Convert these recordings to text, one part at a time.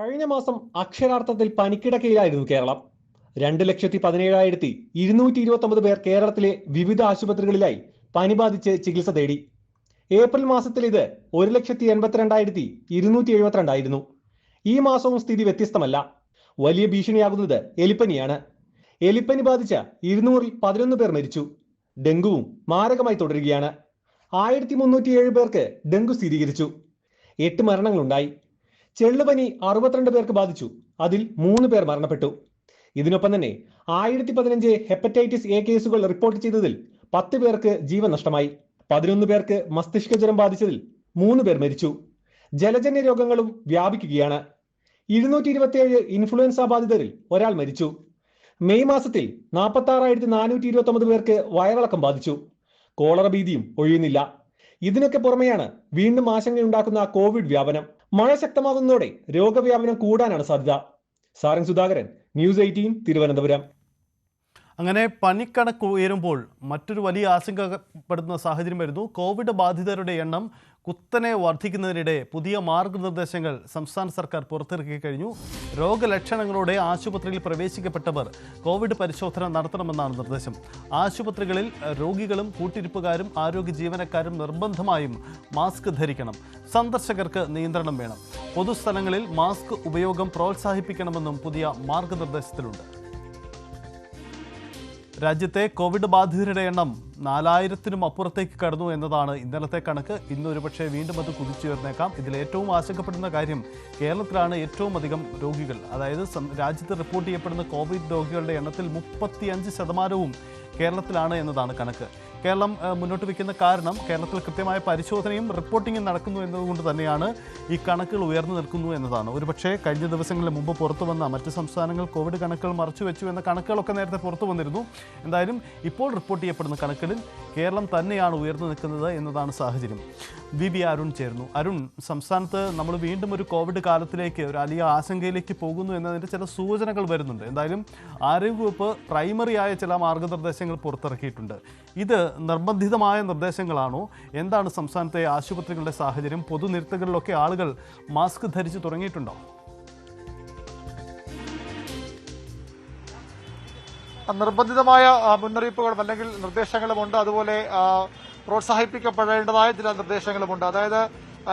കഴിഞ്ഞ മാസം അക്ഷരാർത്ഥത്തിൽ പനിക്കിടക്കയിലായിരുന്നു കേരളം. രണ്ട് ലക്ഷത്തി പതിനേഴായിരത്തി ഇരുന്നൂറ്റി ഇരുപത്തി ഒമ്പത് പേർ കേരളത്തിലെ വിവിധ ആശുപത്രികളിലായി പനി ബാധിച്ച് ചികിത്സ തേടി. ഏപ്രിൽ മാസത്തിൽ ഇത് ഒരു ലക്ഷത്തി എൺപത്തിരണ്ടായിരത്തി ഇരുന്നൂറ്റി എഴുപത്തിരണ്ടായിരുന്നു. ഈ മാസവും സ്ഥിതി വ്യത്യസ്തമല്ല. വലിയ ഭീഷണിയാകുന്നത് എലിപ്പനിയാണ്. എലിപ്പനി ബാധിച്ച ഇരുന്നൂറിൽ പതിനൊന്ന് പേർ മരിച്ചു. ഡെങ്കുവും മാരകമായി തുടരുകയാണ്. ആയിരത്തി മുന്നൂറ്റിയേഴ് പേർക്ക് ഡെങ്കു സ്ഥിരീകരിച്ചു. എട്ട് മരണങ്ങളുണ്ടായി. ചെള്ളുപനി അറുപത്തിരണ്ട് പേർക്ക് ബാധിച്ചു. അതിൽ മൂന്ന് പേർ മരണപ്പെട്ടു. ഇതിനൊപ്പം തന്നെ ആയിരത്തി പതിനഞ്ച് ഹെപ്പറ്റൈറ്റിസ് എ കേസുകൾ റിപ്പോർട്ട് ചെയ്തതിൽ പത്ത് പേർക്ക് ജീവൻ നഷ്ടമായി. പതിനൊന്ന് പേർക്ക് മസ്തിഷ്ക ജ്വരം ബാധിച്ചതിൽ മൂന്ന് പേർ മരിച്ചു. ജലജന്യ രോഗങ്ങളും വ്യാപിക്കുകയാണ്. ഇരുന്നൂറ്റി ഇരുപത്തിയേഴ് ഇൻഫ്ലുവൻസ ബാധിതരിൽ ഒരാൾ മരിച്ചു. മെയ് മാസത്തിൽ നാൽപ്പത്തി ആറായിരത്തി നാനൂറ്റി ഇരുപത്തി ഒമ്പത് പേർക്ക് വയറിളക്കം ബാധിച്ചു. കോളറ ഭീതിയും ഒഴിയുന്നില്ല. ഇതിനൊക്കെ പുറമെയാണ് വീണ്ടും ആശങ്കയുണ്ടാക്കുന്ന കോവിഡ് വ്യാപനം. മഴ ശക്തമാകുന്നതോടെ രോഗവ്യാപനം കൂടാനാണ് സാധ്യത. Sarang Sudhakaran news eighteen Thiruvananthapuram. അങ്ങനെ പനിക്കണക്ക് ഉയരുമ്പോൾ മറ്റൊരു വലിയ ആശങ്കപ്പെടുന്ന സാഹചര്യം വരുന്നു. കോവിഡ് ബാധിതരുടെ എണ്ണം കുത്തനെ വർദ്ധിക്കുന്നതിനിടെ പുതിയ മാർഗനിർദ്ദേശങ്ങൾ സംസ്ഥാന സർക്കാർ പുറത്തിറക്കി കഴിഞ്ഞു. രോഗലക്ഷണങ്ങളോടെ ആശുപത്രിയിൽ പ്രവേശിക്കപ്പെട്ടവർ കോവിഡ് പരിശോധന നടത്തണമെന്നാണ് നിർദ്ദേശം. ആശുപത്രികളിൽ രോഗികളും കൂട്ടിരിപ്പുകാരും ആരോഗ്യ ജീവനക്കാരും നിർബന്ധമായും മാസ്ക് ധരിക്കണം. സന്ദർശകർക്ക് നിയന്ത്രണം വേണം. പൊതുസ്ഥലങ്ങളിൽ മാസ്ക് ഉപയോഗം പ്രോത്സാഹിപ്പിക്കണമെന്നും പുതിയ മാർഗനിർദ്ദേശത്തിലുണ്ട്. രാജ്യത്തെ കോവിഡ് ബാധിതരുടെ എണ്ണം നാലായിരത്തിനും അപ്പുറത്തേക്ക് കടന്നു എന്നതാണ് ഇന്നലത്തെ കണക്ക്. ഇന്ന് ഒരുപക്ഷെ വീണ്ടും അത് കുതിച്ചുയർന്നേക്കാം. ഇതിൽ ഏറ്റവും ആശങ്കപ്പെടുന്ന കാര്യം കേരളത്തിലാണ് ഏറ്റവും അധികം രോഗികൾ. അതായത് രാജ്യത്ത് റിപ്പോർട്ട് ചെയ്യപ്പെടുന്ന കോവിഡ് രോഗികളുടെ എണ്ണത്തിൽ മുപ്പത്തിയഞ്ച് ശതമാനവും കേരളത്തിലാണ് എന്നതാണ് കണക്ക്. കേരളം മുന്നോട്ട് വയ്ക്കുന്ന കാരണം കേരളത്തിൽ കൃത്യമായ പരിശോധനയും റിപ്പോർട്ടിങ്ങും നടക്കുന്നു എന്നതുകൊണ്ട് തന്നെയാണ് ഈ കണക്കുകൾ ഉയർന്നു നിൽക്കുന്നു എന്നതാണ്. ഒരുപക്ഷേ കഴിഞ്ഞ ദിവസങ്ങളിൽ മുമ്പ് പുറത്തു വന്ന മറ്റ് സംസ്ഥാനങ്ങൾ കോവിഡ് കണക്കുകൾ മറച്ചു വെച്ചു എന്ന കണക്കുകളൊക്കെ നേരത്തെ പുറത്തു വന്നിരുന്നു. എന്തായാലും ഇപ്പോൾ റിപ്പോർട്ട് ചെയ്യപ്പെടുന്ന കണക്കുകളിൽ കേരളം തന്നെയാണ് ഉയർന്നു നിൽക്കുന്നത് എന്നതാണ് സാഹചര്യം. വി. ബി. അരുൺ ചേർന്നു അരുൺ സംസ്ഥാനത്ത് നമ്മൾ വീണ്ടും ഒരു കോവിഡ് കാലത്തിലേക്ക് ഒരു വലിയ ആശങ്കയിലേക്ക് പോകുന്നു എന്നതിന്റെ ചില സൂചനകൾ വരുന്നുണ്ട്. എന്തായാലും ആരോഗ്യവകുപ്പ് പ്രൈമറിയായ ചില മാർഗനിർദ്ദേശങ്ങൾ പുറത്തിറക്കിയിട്ടുണ്ട്. ഇത് നിർബന്ധിതമായ നിർദ്ദേശങ്ങളാണോ? എന്താണ് സംസ്ഥാനത്തെ ആശുപത്രികളുടെ സാഹചര്യം? പൊതുനിരത്തുകളിലൊക്കെ ആളുകൾ മാസ്ക് ധരിച്ചു തുടങ്ങിയിട്ടുണ്ടോ? നിർബന്ധിതമായ മുന്നറിയിപ്പുകളും അല്ലെങ്കിൽ നിർദ്ദേശങ്ങളുമുണ്ട് അതുപോലെ പ്രോത്സാഹിപ്പിക്കപ്പെടേണ്ടതായ ചില നിർദ്ദേശങ്ങളുമുണ്ട് അതായത്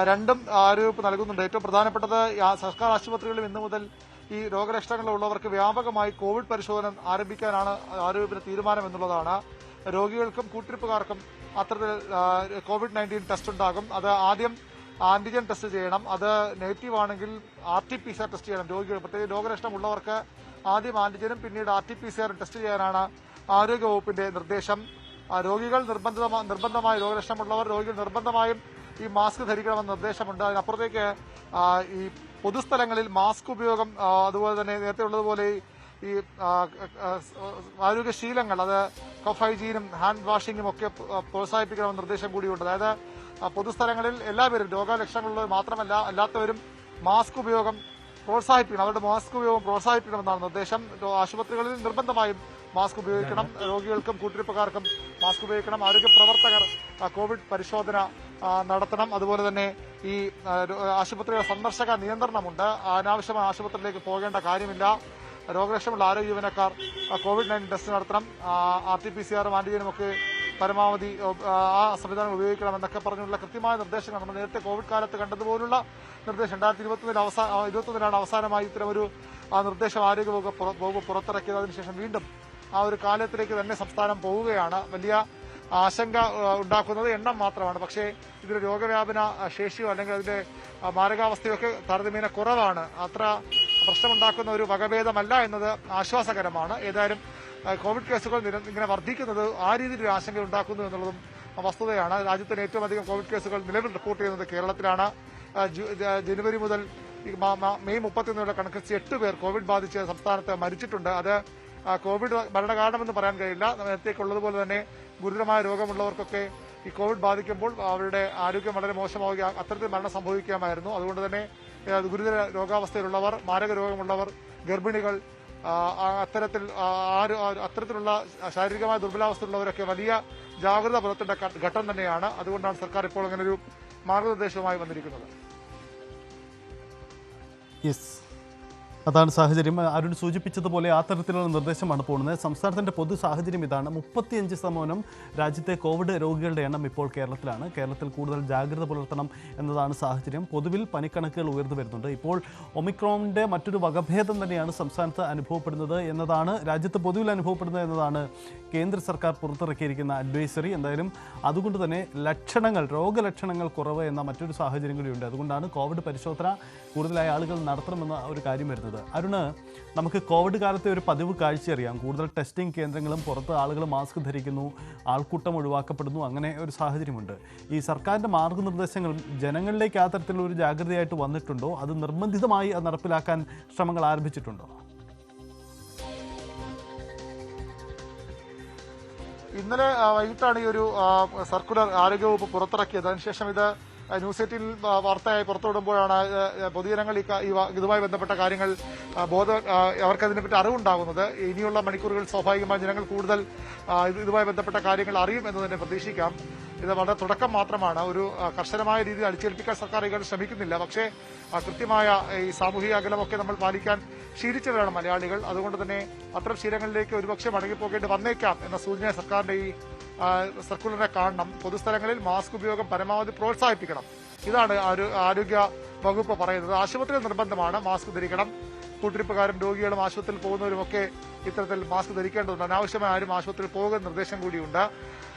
രണ്ടും ആരോഗ്യവകുപ്പ് നൽകുന്നുണ്ട്. ഏറ്റവും പ്രധാനപ്പെട്ടത് സർക്കാർ ആശുപത്രികളിൽ ഇന്നു മുതൽ ഈ രോഗലക്ഷണങ്ങളുള്ളവർക്ക് വ്യാപകമായി കോവിഡ് പരിശോധന ആരംഭിക്കാനാണ് ആരോഗ്യത്തിന് തീരുമാനം എന്നുള്ളതാണ് രോഗികൾക്കും കൂട്ടിരിപ്പുകാർക്കും അത്തരത്തിൽ കോവിഡ് നയന്റീൻ ടെസ്റ്റ് ഉണ്ടാകും. അത് ആദ്യം ആന്റിജൻ ടെസ്റ്റ് ചെയ്യണം. അത് നെഗറ്റീവ് ആണെങ്കിൽ R T P C R test ചെയ്യണം രോഗികൾ പ്രത്യേകിച്ച് രോഗലക്ഷണം ഉള്ളവർക്ക് ആദ്യം ആന്റിജനും പിന്നീട് R T P C R test ചെയ്യാനാണ് ആരോഗ്യവകുപ്പിന്റെ നിർദ്ദേശം. രോഗികൾ നിർബന്ധിതമായി നിർബന്ധമായി രോഗലക്ഷണമുള്ളവർ രോഗികൾ നിർബന്ധമായും ഈ മാസ്ക് ധരിക്കണമെന്ന നിർദ്ദേശമുണ്ട്. അതിനപ്പുറത്തേക്ക് ഈ പൊതുസ്ഥലങ്ങളിൽ മാസ്ക് ഉപയോഗം അതുപോലെ തന്നെ നേരത്തെ ഉള്ളതുപോലെ ഈ ആരോഗ്യശീലങ്ങൾ അത് കഫ് ഹൈജീനും ഹാൻഡ് വാഷിങ്ങും ഒക്കെ പ്ര- പ്രോത്സാഹിപ്പിക്കണമെന്ന നിർദ്ദേശം കൂടിയുണ്ട്. അതായത് പൊതുസ്ഥലങ്ങളിൽ എല്ലാവരും രോഗലക്ഷണങ്ങളുള്ളവർ മാത്രമല്ല അല്ലാത്തവരും മാസ്ക് ഉപയോഗം പ്രോത്സാഹിപ്പിക്കണം. അവരുടെ മാസ്ക് ഉപയോഗം പ്രോത്സാഹിപ്പിക്കണമെന്നാണ് നിർദ്ദേശം. ആശുപത്രികളിൽ നിർബന്ധമായും മാസ്ക് ഉപയോഗിക്കണം. രോഗികൾക്കും കൂട്ടിരിപ്പുകാർക്കും മാസ്ക് ഉപയോഗിക്കണം. ആരോഗ്യ പ്രവർത്തകർ കോവിഡ് പരിശോധന നടത്തണം. അതുപോലെ തന്നെ ഈ ആശുപത്രിയുടെ സന്ദർശക നിയന്ത്രണമുണ്ട്. അനാവശ്യമായ ആശുപത്രിയിലേക്ക് പോകേണ്ട കാര്യമില്ല. രോഗലക്ഷണമുള്ള ആരോഗ്യ ജീവനക്കാർ കോവിഡ് നയന്റീൻ ടെസ്റ്റ് നടത്തണം. ആർ ടി പി സി ആന്റിജനും ഒക്കെ പരമാവധി ആ, സംവിധാനം ഉപയോഗിക്കണം എന്നൊക്കെ പറഞ്ഞുള്ള കൃത്യമായ നിർദ്ദേശങ്ങൾ നമ്മൾ നേരത്തെ കോവിഡ് കാലത്ത് കണ്ടതുപോലുള്ള നിർദ്ദേശം. രണ്ടായിരത്തി ഇരുപത്തൊന്നിൽ അവസാന ഇരുപത്തൊന്നിലാണ് അവസാനമായി ഇത്തരമൊരു ആ നിർദ്ദേശം ആരോഗ്യ വകുപ്പ് പുറ- വകുപ്പ് പുറത്തിറക്കിയത്. അതിനുശേഷം വീണ്ടും ആ ഒരു കാലത്തിലേക്ക് തന്നെ സംസ്ഥാനം പോവുകയാണ്. വലിയ ആശങ്ക ഉണ്ടാക്കുന്നത് എണ്ണം മാത്രമാണ്. പക്ഷേ ഇതിൽ രോഗവ്യാപന ശേഷിയോ അല്ലെങ്കിൽ അതിന്റെ മാരകാവസ്ഥയോ ഒക്കെ താരതമ്യേന കുറവാണ്. അത്ര പ്രശ്നമുണ്ടാക്കുന്ന ഒരു വകഭേദമല്ല എന്നത് ആശ്വാസകരമാണ്. ഏതായാലും കോവിഡ് കേസുകൾ ഇങ്ങനെ വർദ്ധിക്കുന്നത് ആ രീതിയിൽ ഒരു ആശങ്ക ഉണ്ടാക്കുന്നു എന്നുള്ളതും വസ്തുതയാണ്. രാജ്യത്തിന് ഏറ്റവും അധികം കോവിഡ് കേസുകൾ നിലവിൽ റിപ്പോർട്ട് ചെയ്യുന്നത് കേരളത്തിലാണ്. ജനുവരി മുതൽ വരെ മെയ് മുപ്പത്തിയൊന്നിനുള്ള കണക്കനുസരിച്ച് എട്ട് പേർ കോവിഡ് ബാധിച്ച് സംസ്ഥാനത്ത് മരിച്ചിട്ടുണ്ട്. അത് കോവിഡ് മരണകാരണമെന്ന് പറയാൻ കഴിയില്ല. നേരത്തേക്കുള്ളതുപോലെ തന്നെ ഗുരുതരമായ രോഗമുള്ളവർക്കൊക്കെ ഈ കോവിഡ് ബാധിക്കുമ്പോൾ അവരുടെ ആരോഗ്യം വളരെ മോശമാവുക അത്തരത്തിൽ മരണം സംഭവിക്കാമായിരുന്നു. അതുകൊണ്ട് തന്നെ ഗുരുതര രോഗാവസ്ഥയിലുള്ളവർ മാരക രോഗമുള്ളവർ ഗർഭിണികൾ അത്തരത്തിൽ അത്തരത്തിലുള്ള ശാരീരികമായ ദുർബലാവസ്ഥയുള്ളവരൊക്കെ വലിയ ജാഗ്രത പുലർത്തേണ്ട ഘട്ടം തന്നെയാണ്. അതുകൊണ്ടാണ് സർക്കാർ ഇപ്പോൾ അങ്ങനെ ഒരു മാർഗനിർദ്ദേശവുമായി വന്നിരിക്കുന്നത്. അതാണ് സാഹചര്യം. അരുൺ സൂചിപ്പിച്ചതുപോലെ ആ തരത്തിലുള്ള നിർദ്ദേശമാണ് പോകുന്നത്. സംസ്ഥാനത്തിന്റെ പൊതു സാഹചര്യം ഇതാണ്. മുപ്പത്തിയഞ്ച് ശതമാനം രാജ്യത്തെ കോവിഡ് രോഗികളുടെ എണ്ണം ഇപ്പോൾ കേരളത്തിലാണ്. കേരളത്തിൽ കൂടുതൽ ജാഗ്രത പുലർത്തണം എന്നതാണ് സാഹചര്യം. പൊതുവിൽ പനിക്കണക്കുകൾ ഉയർന്നു വരുന്നുണ്ട്. ഇപ്പോൾ ഒമിക്രോണിന്റെ മറ്റൊരു വകഭേദം തന്നെയാണ് സംസ്ഥാനത്ത് അനുഭവപ്പെടുന്നത് എന്നതാണ് രാജ്യത്ത് പൊതുവിൽ അനുഭവപ്പെടുന്നത് എന്നതാണ് കേന്ദ്ര സർക്കാർ പുറത്തിറക്കിയിരിക്കുന്ന അഡ്വൈസറി. എന്തായാലും അതുകൊണ്ട് തന്നെ ലക്ഷണങ്ങൾ രോഗലക്ഷണങ്ങൾ കുറവ് എന്ന മറ്റൊരു സാഹചര്യം കൂടിയുണ്ട്. അതുകൊണ്ടാണ് കോവിഡ് പരിശോധന കൂടുതലായ ആളുകൾ നടത്തണമെന്ന ഒരു കാര്യം വരുന്നത്. അരുണ് നമുക്ക് കോവിഡ് കാലത്തെ ഒരു പതിവ് കാഴ്ചയറിയാം കൂടുതൽ ടെസ്റ്റിംഗ് കേന്ദ്രങ്ങളും പുറത്ത് ആളുകൾ മാസ്ക് ധരിക്കുന്നു ആൾക്കൂട്ടം ഒഴിവാക്കപ്പെടുന്നു അങ്ങനെ ഒരു സാഹചര്യമുണ്ട്. ഈ സർക്കാരിന്റെ മാർഗനിർദ്ദേശങ്ങൾ ജനങ്ങളിലേക്ക് ആ തരത്തിലുള്ള ഒരു ജാഗ്രതയായിട്ട് വന്നിട്ടുണ്ടോ? അത് നിർബന്ധിതമായി അത് നടപ്പിലാക്കാൻ ശ്രമങ്ങൾ ആരംഭിച്ചിട്ടുണ്ടോ? ഇന്നലെ വൈകിട്ടാണ് ഈ ഒരു സർക്കുലർ ആരോഗ്യവകുപ്പ് പുറത്തിറക്കിയത്. അതിനുശേഷം ഇത് ന്യൂസ് എയ്റ്റീൻ വാർത്തയായി പുറത്തുവിടുമ്പോഴാണ് പൊതുജനങ്ങൾ ഇതുമായി ബന്ധപ്പെട്ട കാര്യങ്ങൾ ബോധ അവർക്കതിനെപ്പറ്റി അറിവുണ്ടാകുന്നത്. ഇനിയുള്ള മണിക്കൂറുകൾ സ്വാഭാവികമായി ജനങ്ങൾ കൂടുതൽ ഇതുമായി ബന്ധപ്പെട്ട കാര്യങ്ങൾ അറിയും എന്ന് തന്നെ പ്രതീക്ഷിക്കാം. ഇത് വളരെ തുടക്കം മാത്രമാണ്. ഒരു കർശനമായ രീതിയിൽ അടിച്ചേൽപ്പിക്കാൻ സർക്കാർ ഇകൾ ശ്രമിക്കുന്നില്ല. പക്ഷേ കൃത്യമായ ഈ സാമൂഹിക അകലമൊക്കെ നമ്മൾ പാലിക്കാൻ ശീലിച്ചവരാണ് മലയാളികൾ. അതുകൊണ്ട് തന്നെ അത്തരം ശീലങ്ങളിലേക്ക് ഒരുപക്ഷെ മടങ്ങിപ്പോകേണ്ടി വന്നേക്കാം എന്ന സൂചന സർക്കാരിന്റെ ഈ ആ, സർക്കുലറെ കാണണം. പൊതുസ്ഥലങ്ങളിൽ മാസ്ക് ഉപയോഗം പരമാവധി പ്രോത്സാഹിപ്പിക്കണം. ഇതാണ് ആരോ- ആരോഗ്യ വകുപ്പ് പറയുന്നത്. ആശുപത്രിയിൽ നിർബന്ധമാണ് മാസ്ക് ധരിക്കണം. കൂട്ടിരിപ്പുകാരും രോഗികളും ആശുപത്രിയിൽ പോകുന്നവരുമൊക്കെ ഇത്തരത്തിൽ മാസ്ക് ധരിക്കേണ്ടതുണ്ട്. അനാവശ്യമായി ആരും ആശുപത്രിയിൽ പോകുന്ന നിർദ്ദേശം കൂടിയുണ്ട്.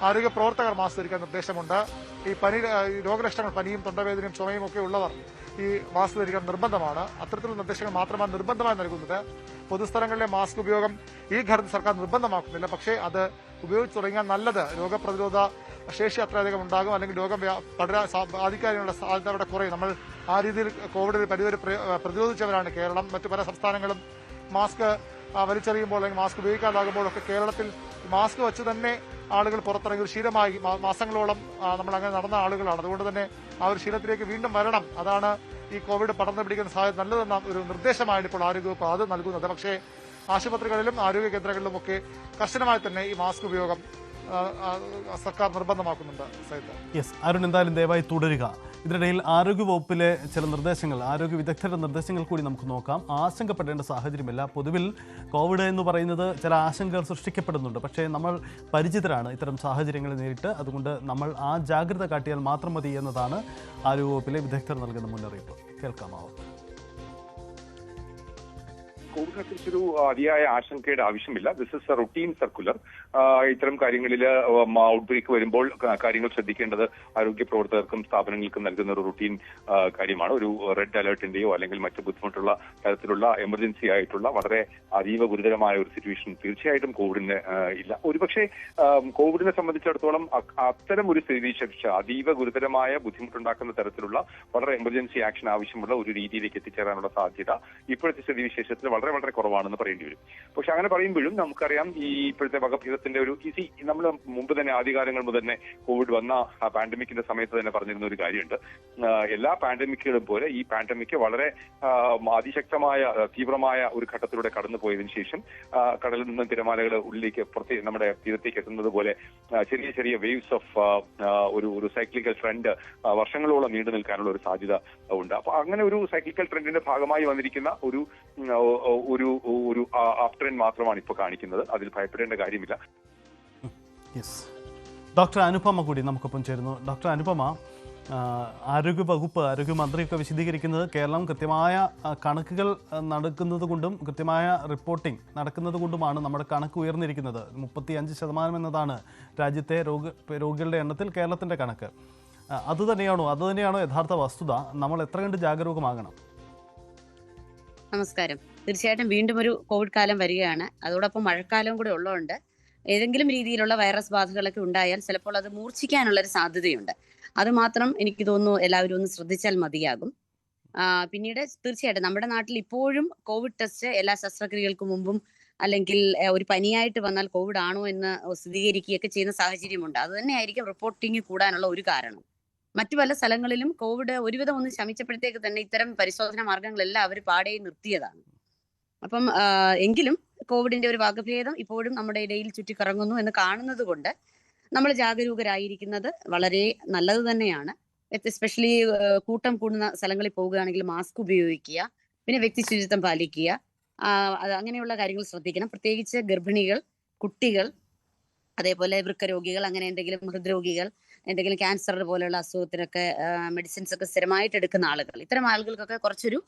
ആരോഗ്യ പ്രവർത്തകർ മാസ്ക് ധരിക്കാൻ നിർദ്ദേശമുണ്ട്. ഈ പനി രോഗലക്ഷണങ്ങൾ പനിയും തൊണ്ടവേദനയും ചുമയും ഒക്കെ ഉള്ളവർ ഈ മാസ്ക് ധരിക്കാൻ നിർബന്ധമാണ്. അത്തരത്തിലുള്ള നിർദ്ദേശങ്ങൾ മാത്രമാണ് നിർബന്ധമായി നൽകുന്നത്. പൊതുസ്ഥലങ്ങളിലെ മാസ്ക് ഉപയോഗം ഈ ഘട്ടത്തിൽ സർക്കാർ നിർബന്ധമാക്കുന്നില്ല. പക്ഷേ അത് ഉപയോഗിച്ച് തുടങ്ങിയാൽ നല്ലത്. രോഗപ്രതിരോധ ശേഷി അത്രയധികം ഉണ്ടാകും. അല്ലെങ്കിൽ രോഗം പടരാ ബാധിക്കാനുള്ള സാധ്യത അവിടെ കുറയും. നമ്മൾ ആ രീതിയിൽ കോവിഡ് പരിവരെ പ്രതിരോധിച്ചവരാണ് കേരളം. മറ്റു പല സംസ്ഥാനങ്ങളും മാസ്ക് വലിച്ചെറിയുമ്പോൾ അല്ലെങ്കിൽ മാസ്ക് ഉപയോഗിക്കാതാകുമ്പോഴൊക്കെ കേരളത്തിൽ മാസ്ക് വെച്ച് തന്നെ ആളുകൾ പുറത്തിറങ്ങി. ഒരു ശീലമായി മാസങ്ങളോളം നമ്മൾ അങ്ങനെ നടന്ന ആളുകളാണ്. അതുകൊണ്ട് തന്നെ ആ ഒരു ശീലത്തിലേക്ക് വീണ്ടും വരണം. അതാണ് ഈ കോവിഡ് പടർന്നു പിടിക്കുന്ന സാഹചര്യം നല്ലതെന്ന ഒരു നിർദ്ദേശമാണ് ഇപ്പോൾ ആരോഗ്യവകുപ്പ് അത് നൽകുന്നത്. പക്ഷേ ആശുപത്രികളിലും ആരോഗ്യ കേന്ദ്രങ്ങളിലും ഒക്കെ കർശനമായി തന്നെ ഈ മാസ്ക് ഉപയോഗം സർക്കാർ നിർബന്ധമാക്കുന്നുണ്ട്. യെസ് അരുൺ എന്തായാലും ദയവായി തുടരുക. ഇതിനിടയിൽ ആരോഗ്യവകുപ്പിലെ ചില നിർദ്ദേശങ്ങൾ ആരോഗ്യ വിദഗ്ധരുടെ നിർദ്ദേശങ്ങൾ കൂടി നമുക്ക് നോക്കാം. ആശങ്കപ്പെടേണ്ട സാഹചര്യമില്ല. പൊതുവിൽ കോവിഡ് എന്ന് പറയുന്നത് ചില ആശങ്കകൾ സൃഷ്ടിക്കപ്പെടുന്നുണ്ട്. പക്ഷേ നമ്മൾ പരിചിതരാണ് ഇത്തരം സാഹചര്യങ്ങളെ നേരിട്ട്. അതുകൊണ്ട് നമ്മൾ ആ ജാഗ്രത കാട്ടിയാൽ മാത്രം മതി എന്നതാണ് ആരോഗ്യവകുപ്പിലെ വിദഗ്ധർ നൽകുന്ന മുന്നറിയിപ്പ്. കേൾക്കാമാവും? കോവിഡിനെ കുറിച്ചൊരു അതിയായ ആശങ്കയുടെ ആവശ്യമില്ല. This is a routine circular ഇത്തരം കാര്യങ്ങളിൽ ഔട്ട് ബ്രേക്ക് വരുമ്പോൾ കാര്യങ്ങൾ ശ്രദ്ധിക്കേണ്ടത് ആരോഗ്യ പ്രവർത്തകർക്കും സ്ഥാപനങ്ങൾക്കും നൽകുന്ന ഒരു റുട്ടീൻ കാര്യമാണ്. ഒരു റെഡ് അലേർട്ടിന്റെയോ അല്ലെങ്കിൽ മറ്റു ബുദ്ധിമുട്ടുള്ള തരത്തിലുള്ള എമർജൻസി ആയിട്ടുള്ള വളരെ അതീവ ഗുരുതരമായ ഒരു സിറ്റുവേഷൻ തീർച്ചയായിട്ടും കോവിഡിന് ഇല്ല. ഒരുപക്ഷെ കോവിഡിനെ സംബന്ധിച്ചിടത്തോളം അത്തരം ഒരു സ്ഥിതി ശേഷിച്ച അതീവ ഗുരുതരമായ ബുദ്ധിമുട്ടുണ്ടാക്കുന്ന തരത്തിലുള്ള വളരെ എമർജൻസി ആക്ഷൻ ആവശ്യമുള്ള ഒരു രീതിയിലേക്ക് എത്തിച്ചേരാനുള്ള സാധ്യത ഇപ്പോഴത്തെ സ്ഥിതിവിശേഷത്തിൽ വളരെ വളരെ കുറവാണെന്ന് പറയേണ്ടി വരും. പക്ഷെ അങ്ങനെ പറയുമ്പോഴും നമുക്കറിയാം ഈ ഇപ്പോഴത്തെ വകഭേദത്തിന്റെ ഒരു ഇസി നമ്മൾ മുമ്പ് തന്നെ ആദ്യകാലങ്ങൾ മുതൽ തന്നെ കോവിഡ് വന്ന പാൻഡമിക്കിന്റെ സമയത്ത് തന്നെ പറഞ്ഞിരുന്ന ഒരു കാര്യമുണ്ട്. എല്ലാ പാൻഡമിക്കുകളും പോലെ ഈ പാൻഡമിക് വളരെ അതിശക്തമായ തീവ്രമായ ഒരു ഘട്ടത്തിലൂടെ കടന്നു പോയതിന് ശേഷം കടലിൽ നിന്ന് തിരമാലകൾ ഉള്ളിലേക്ക് പുറത്തേ നമ്മുടെ തീരത്തേക്ക് എത്തുന്നത് പോലെ ചെറിയ ചെറിയ വേവ്സ് ഓഫ് ഒരു ഒരു സൈക്ലിക്കൽ ട്രെൻഡ് വർഷങ്ങളോളം നീണ്ടു നിൽക്കാനുള്ള ഒരു സാധ്യത ഉണ്ട്. അപ്പൊ അങ്ങനെ ഒരു സൈക്ലിക്കൽ ട്രെൻഡിന്റെ ഭാഗമായി വന്നിരിക്കുന്ന ഒരു ഒരു ഒരു അപ് ട്രെൻഡ് മാത്രമാണ് ഇപ്പോൾ കാണിക്കുന്നത്. അതിൽ ഭയപ്പെടേണ്ട കാര്യമില്ല. യെസ് ഡോക്ടർ അനുപമ കൂടി നമുക്കൊപ്പം ചേരുന്നു. ഡോക്ടർ അനുപമ ആരോഗ്യ വകുപ്പ് ആരോഗ്യമന്ത്രിയൊക്കെ വിശദീകരിക്കുന്നത് കേരളം കൃത്യമായ കണക്കുകൾ നടക്കുന്നത് കൊണ്ടും കൃത്യമായ റിപ്പോർട്ടിംഗ് നടക്കുന്നത് കൊണ്ടുമാണ് നമ്മുടെ കണക്ക് ഉയർന്നിരിക്കുന്നത്. മുപ്പത്തി അഞ്ച് ശതമാനം എന്നതാണ് രാജ്യത്തെ രോഗ രോഗികളുടെ എണ്ണത്തിൽ കേരളത്തിന്റെ കണക്ക്. അതുതന്നെയാണോ അതുതന്നെയാണോ യഥാർത്ഥ വസ്തുത? നമ്മൾ എത്ര കണ്ട് ജാഗരൂകമാകണം? നമസ്കാരം. തീർച്ചയായിട്ടും വീണ്ടും ഒരു കോവിഡ് കാലം വരികയാണ്. അതോടൊപ്പം മഴക്കാലം കൂടെ ഉള്ളതുകൊണ്ട് ഏതെങ്കിലും രീതിയിലുള്ള വൈറസ് ബാധകളൊക്കെ ഉണ്ടായാൽ ചിലപ്പോൾ അത് മൂർച്ഛിക്കാനുള്ള ഒരു സാധ്യതയുണ്ട്. അത് മാത്രം എനിക്ക് തോന്നുന്നു എല്ലാവരും ഒന്ന് ശ്രദ്ധിച്ചാൽ മതിയാകും. പിന്നീട് തീർച്ചയായിട്ടും നമ്മുടെ നാട്ടിൽ ഇപ്പോഴും കോവിഡ് ടെസ്റ്റ് എല്ലാ ശസ്ത്രക്രിയകൾക്ക് മുമ്പും അല്ലെങ്കിൽ ഒരു പനിയായിട്ട് വന്നാൽ കോവിഡ് ആണോ എന്ന് സ്ഥിരീകരിക്കുകയൊക്കെ ചെയ്യുന്ന സാഹചര്യമുണ്ട്. അത് തന്നെയായിരിക്കും റിപ്പോർട്ടിംഗ് കൂടാനുള്ള ഒരു കാരണം. മറ്റു പല സ്ഥലങ്ങളിലും കോവിഡ് ഒരുവിധം ഒന്ന് ശമിച്ചപ്പോഴത്തേക്ക് തന്നെ ഇത്തരം പരിശോധനാ മാർഗങ്ങളെല്ലാം അവർ പാടെ നിർത്തിയതാണ്. അപ്പം എങ്കിലും കോവിഡിന്റെ ഒരു വകഭേദം ഇപ്പോഴും നമ്മുടെ ഇടയിൽ ചുറ്റിക്കറങ്ങുന്നു എന്ന് കാണുന്നത് കൊണ്ട് നമ്മൾ ജാഗരൂകരായിരിക്കുന്നത് വളരെ നല്ലത് തന്നെയാണ്. എസ്പെഷ്യലി കൂട്ടം കൂടുന്ന സ്ഥലങ്ങളിൽ പോവുകയാണെങ്കിൽ മാസ്ക് ഉപയോഗിക്കുക പിന്നെ വ്യക്തി ശുചിത്വം പാലിക്കുക അങ്ങനെയുള്ള കാര്യങ്ങൾ ശ്രദ്ധിക്കണം. പ്രത്യേകിച്ച് ഗർഭിണികൾ കുട്ടികൾ അതേപോലെ വൃക്കരോഗികൾ അങ്ങനെ എന്തെങ്കിലും ഹൃദ്രോഗികൾ എന്തെങ്കിലും ക്യാൻസർ പോലെയുള്ള അസുഖത്തിനൊക്കെ മെഡിസിൻസ് ഒക്കെ സ്ഥിരമായിട്ട് എടുക്കുന്ന ആളുകൾ. ഇത്തരം ആളുകൾക്കൊക്കെ കുറച്ചൊരു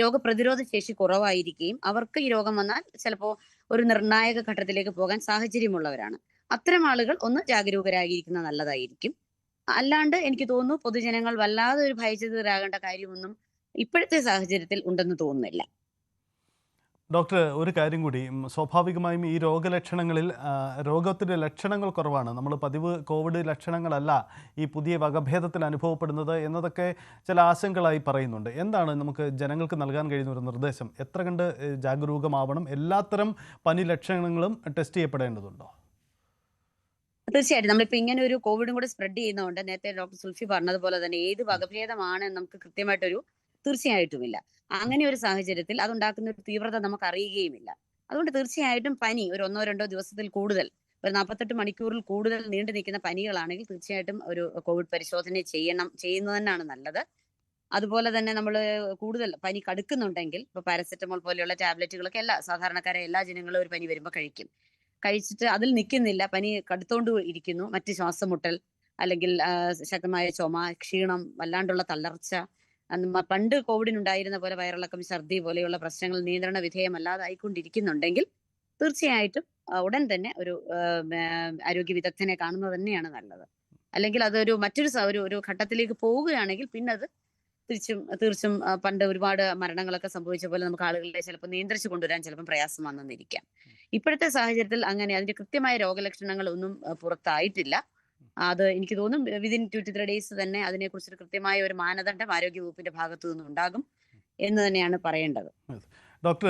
രോഗപ്രതിരോധ ശേഷി കുറവായിരിക്കുകയും അവർക്ക് ഈ രോഗം വന്നാൽ ചിലപ്പോൾ ഒരു നിർണായക ഘട്ടത്തിലേക്ക് പോകാൻ സാഹചര്യമുള്ളവരാണ്. അത്തരം ആളുകൾ ഒന്ന് ജാഗരൂകരായിരിക്കുന്നത് നല്ലതായിരിക്കും. അല്ലാണ്ട് എനിക്ക് തോന്നുന്നു പൊതുജനങ്ങൾ വല്ലാതെ ഒരു ഭയചിതരാകേണ്ട കാര്യമൊന്നും ഇപ്പോഴത്തെ സാഹചര്യത്തിൽ ഉണ്ടെന്ന് തോന്നുന്നില്ല. ഡോക്ടർ ഒരു കാര്യം കൂടി. സ്വാഭാവികമായും ഈ രോഗലക്ഷണങ്ങളിൽ രോഗത്തിന്റെ ലക്ഷണങ്ങൾ കുറവാണ്. നമ്മൾ പതിവ് കോവിഡ് ലക്ഷണങ്ങളല്ല ഈ പുതിയ വകഭേദത്തിൽ അനുഭവപ്പെടുന്നത് എന്നതൊക്കെ ചില ആശങ്കകളായി പറയുന്നുണ്ട്. എന്താണ് നമുക്ക് ജനങ്ങൾക്ക് നൽകാൻ കഴിയുന്ന ഒരു നിർദ്ദേശം? എത്ര കണ്ട് ജാഗരൂകമാവണം? എല്ലാത്തരം പനി ലക്ഷണങ്ങളും ടെസ്റ്റ് ചെയ്യപ്പെടേണ്ടതുണ്ടോ? തീർച്ചയായിട്ടും. നമ്മളിപ്പോ ഇങ്ങനെ ഒരു കോവിഡും കൂടെ സ്പ്രെഡ് ചെയ്യുന്നതുകൊണ്ട് നേരത്തെ ഡോക്ടർ സുൽഫി പറഞ്ഞതുപോലെ തന്നെ ഏത് വകഭേദമാണ് നമുക്ക് കൃത്യമായിട്ടൊരു തീർച്ചയായിട്ടുമില്ല. അങ്ങനെ ഒരു സാഹചര്യത്തിൽ അതുണ്ടാക്കുന്ന ഒരു തീവ്രത നമുക്ക് അറിയുകയുമില്ല അതുകൊണ്ട് തീർച്ചയായിട്ടും പനി ഒരു ഒന്നോ രണ്ടോ ദിവസത്തിൽ കൂടുതൽ ഒരു നാൽപ്പത്തെട്ട് മണിക്കൂറിൽ കൂടുതൽ നീണ്ടു നിൽക്കുന്ന പനികളാണെങ്കിൽ തീർച്ചയായിട്ടും ഒരു കോവിഡ് പരിശോധന ചെയ്യണം ചെയ്യുന്നത് തന്നെയാണ് നല്ലത്. അതുപോലെ തന്നെ നമ്മൾ കൂടുതൽ പനി കടുക്കുന്നുണ്ടെങ്കിൽ ഇപ്പൊ പാരസെറ്റമോൾ പോലെയുള്ള ടാബ്ലറ്റുകളൊക്കെ എല്ലാ സാധാരണക്കാരെ എല്ലാ ജനങ്ങളും ഒരു പനി വരുമ്പോൾ കഴിക്കും. കഴിച്ചിട്ട് അതിൽ നിൽക്കുന്നില്ല പനി കടുത്തോണ്ട് ഇരിക്കുന്നു. മറ്റ് ശ്വാസമുട്ടൽ അല്ലെങ്കിൽ ശക്തമായ ചുമ ക്ഷീണം വല്ലാണ്ടുള്ള തളർച്ച പണ്ട് കോവിഡിനുണ്ടായിരുന്ന പോലെ വയറിളക്കം ഛർദി പോലെയുള്ള പ്രശ്നങ്ങൾ നിയന്ത്രണ വിധേയമല്ലാതായിക്കൊണ്ടിരിക്കുന്നുണ്ടെങ്കിൽ തീർച്ചയായിട്ടും ഉടൻ തന്നെ ഒരു ആരോഗ്യ വിദഗ്ധനെ കാണുന്നത് തന്നെയാണ് നല്ലത്. അല്ലെങ്കിൽ അതൊരു മറ്റൊരു ഒരു ഒരു ഘട്ടത്തിലേക്ക് പോവുകയാണെങ്കിൽ പിന്നെ അത് തിരിച്ചും തീർച്ചും പണ്ട് ഒരുപാട് മരണങ്ങളൊക്കെ സംഭവിച്ച പോലെ നമുക്ക് ആളുകളെ ചിലപ്പോൾ നിയന്ത്രിച്ചു കൊണ്ടുവരാൻ ചിലപ്പോൾ പ്രയാസം വന്നെന്നിരിക്കാം ഇപ്പോഴത്തെ സാഹചര്യത്തിൽ അങ്ങനെ അതിന്റെ കൃത്യമായ രോഗലക്ഷണങ്ങൾ ഒന്നും പുറത്തായിട്ടില്ല. അത് എനിക്ക് തോന്നുന്നു വിതിൻ ടു ത്രീ ഡേയ്സ് തന്നെ അതിനെക്കുറിച്ചൊരു കൃത്യമായ ഒരു മാനദണ്ഡം ആരോഗ്യ വകുപ്പിന്റെ ഭാഗത്തു നിന്നും ഉണ്ടാകും എന്ന് തന്നെയാണ് പറയേണ്ടത്. ഡോക്ടർ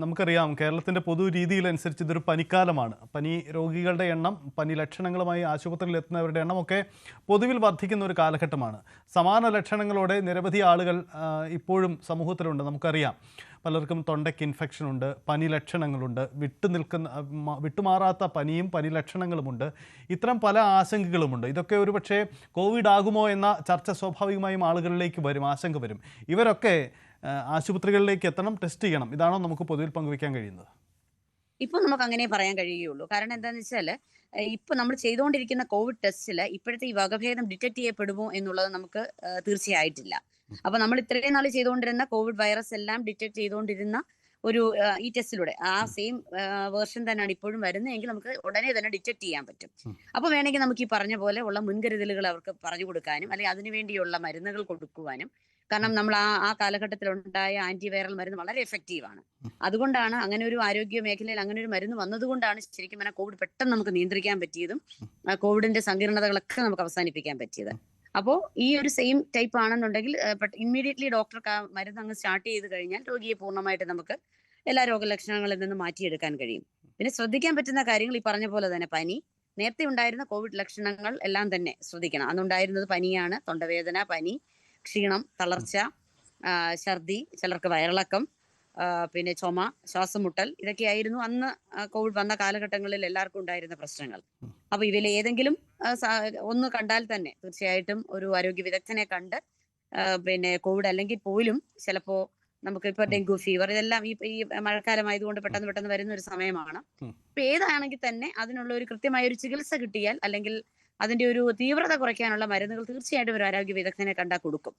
നമുക്കറിയാം കേരളത്തിന്റെ പൊതു രീതിയിലനുസരിച്ച് ഇതൊരു പനിക്കാലമാണ്. പനി രോഗികളുടെ എണ്ണം പനി ലക്ഷണങ്ങളുമായി ആശുപത്രിയിൽ എത്തുന്നവരുടെ എണ്ണമൊക്കെ പൊതുവിൽ വർദ്ധിക്കുന്ന ഒരു കാലഘട്ടമാണ്. സമാന ലക്ഷണങ്ങളോടെ നിരവധി ആളുകൾ ഇപ്പോഴും സമൂഹത്തിലുണ്ട് നമുക്കറിയാം. പലർക്കും തൊണ്ടയ്ക്ക് ഇൻഫെക്ഷൻ ഉണ്ട് പനി ലക്ഷണങ്ങളുണ്ട് വിട്ടു നിൽക്കുന്ന വിട്ടുമാറാത്ത പനിയും പനി ലക്ഷണങ്ങളുമുണ്ട്. ഇത്തരം പല ആശങ്കകളുമുണ്ട്. ഇതൊക്കെ ഒരുപക്ഷെ കോവിഡ് ആകുമോ എന്ന ചർച്ച സ്വാഭാവികമായും ആളുകളിലേക്ക് വരും ആശങ്ക വരും. ഇവരൊക്കെ ആശുപത്രികളിലേക്ക് എത്തണം ടെസ്റ്റ് ചെയ്യണം. ഇതാണോ നമുക്ക് പൊതുവിൽ പങ്കുവയ്ക്കാൻ കഴിയുന്നത്? ഇപ്പൊ നമുക്ക് അങ്ങനെ പറയാൻ കഴിയുകയുള്ളൂ. കാരണം എന്താണെന്ന് വെച്ചാൽ ഇപ്പൊ നമ്മൾ ചെയ്തുകൊണ്ടിരിക്കുന്ന കോവിഡ് ടെസ്റ്റിൽ ഇപ്പോഴത്തെ ഈ വകഭേദം ഡിറ്റക്ട് ചെയ്യപ്പെടുമോ എന്നുള്ളത് നമുക്ക് തീർച്ചയായിട്ടില്ല. അപ്പൊ നമ്മൾ ഇത്രയും നാൾ ചെയ്തുകൊണ്ടിരുന്ന കോവിഡ് വൈറസ് എല്ലാം ഡിറ്റക്ട് ചെയ്തുകൊണ്ടിരുന്ന ഒരു ഈ ടെസ്റ്റിലൂടെ ആ സെയിം വേർഷൻ തന്നെയാണ് ഇപ്പോഴും വരുന്നതെങ്കിൽ നമുക്ക് ഉടനെ തന്നെ ഡിറ്റക്ട് ചെയ്യാൻ പറ്റും. അപ്പോൾ അപ്പൊ വേണമെങ്കിൽ നമുക്ക് ഈ പറഞ്ഞ പോലെ ഉള്ള മുൻകരുതലുകൾ അവർക്ക് പറഞ്ഞു കൊടുക്കാനും അല്ലെങ്കിൽ അതിനുവേണ്ടിയുള്ള മരുന്നുകൾ കൊടുക്കുവാനും കാരണം നമ്മൾ ആ ആ കാലഘട്ടത്തിൽ ഉണ്ടായ ആന്റിവൈറൽ മരുന്ന് വളരെ എഫക്റ്റീവാണ് ആണ്. അതുകൊണ്ടാണ് അങ്ങനെ ഒരു ആരോഗ്യ മേഖലയിൽ അങ്ങനെ ഒരു മരുന്ന് വന്നതുകൊണ്ടാണ് ശരിക്കും പറഞ്ഞാൽ കോവിഡ് പെട്ടെന്ന് നമുക്ക് നിയന്ത്രിക്കാൻ പറ്റിയതും കോവിഡിന്റെ സങ്കീർണതകളൊക്കെ നമുക്ക് അവസാനിപ്പിക്കാൻ പറ്റിയത്. അപ്പോ ഈ ഒരു സെയിം ടൈപ്പ് ആണെന്നുണ്ടെങ്കിൽ ഇമ്മീഡിയറ്റ്ലി ഡോക്ടർ മരുന്ന് അങ്ങ് സ്റ്റാർട്ട് ചെയ്ത് കഴിഞ്ഞാൽ രോഗിയെ പൂർണമായിട്ട് നമുക്ക് എല്ലാ രോഗലക്ഷണങ്ങളിൽ നിന്ന് മാറ്റിയെടുക്കാൻ കഴിയും. പിന്നെ ശ്രദ്ധിക്കാൻ പറ്റുന്ന കാര്യങ്ങൾ ഈ പറഞ്ഞ പോലെ തന്നെ പനി. നേരത്തെ ഉണ്ടായിരുന്ന കോവിഡ് ലക്ഷണങ്ങൾ എല്ലാം തന്നെ ശ്രദ്ധിക്കണം. അന്നുണ്ടായിരുന്നത് പനിയാണ് തൊണ്ടവേദന പനി ക്ഷീണം തളർച്ച ഛർദി ചിലർക്ക് വയറിളക്കം പിന്നെ ചുമ ശ്വാസം മുട്ടൽ ഇതൊക്കെയായിരുന്നു അന്ന് കോവിഡ് വന്ന കാലഘട്ടങ്ങളിൽ എല്ലാവർക്കും ഉണ്ടായിരുന്ന പ്രശ്നങ്ങൾ. അപ്പൊ ഇവയിൽ ഏതെങ്കിലും ഒന്ന് കണ്ടാൽ തന്നെ തീർച്ചയായിട്ടും ഒരു ആരോഗ്യ വിദഗ്ധനെ കണ്ട് പിന്നെ കോവിഡ് അല്ലെങ്കിൽ പോലും ചിലപ്പോ നമുക്ക് ഇപ്പൊ ഡെങ്കു ഫീവർ ഇതെല്ലാം ഈ ഈ മഴക്കാലമായതുകൊണ്ട് പെട്ടെന്ന് പെട്ടെന്ന് വരുന്ന ഒരു സമയമാണ്. ഇപ്പൊ ഏതാണെങ്കിൽ തന്നെ അതിനുള്ള ഒരു കൃത്യമായ ഒരു ചികിത്സ കിട്ടിയാൽ അല്ലെങ്കിൽ അതിന്റെ ഒരു തീവ്രത കുറയ്ക്കാനുള്ള മരുന്നുകൾ തീർച്ചയായിട്ടും ഒരു ആരോഗ്യ വിദഗ്ധനെ കണ്ടാൽ കൊടുക്കും.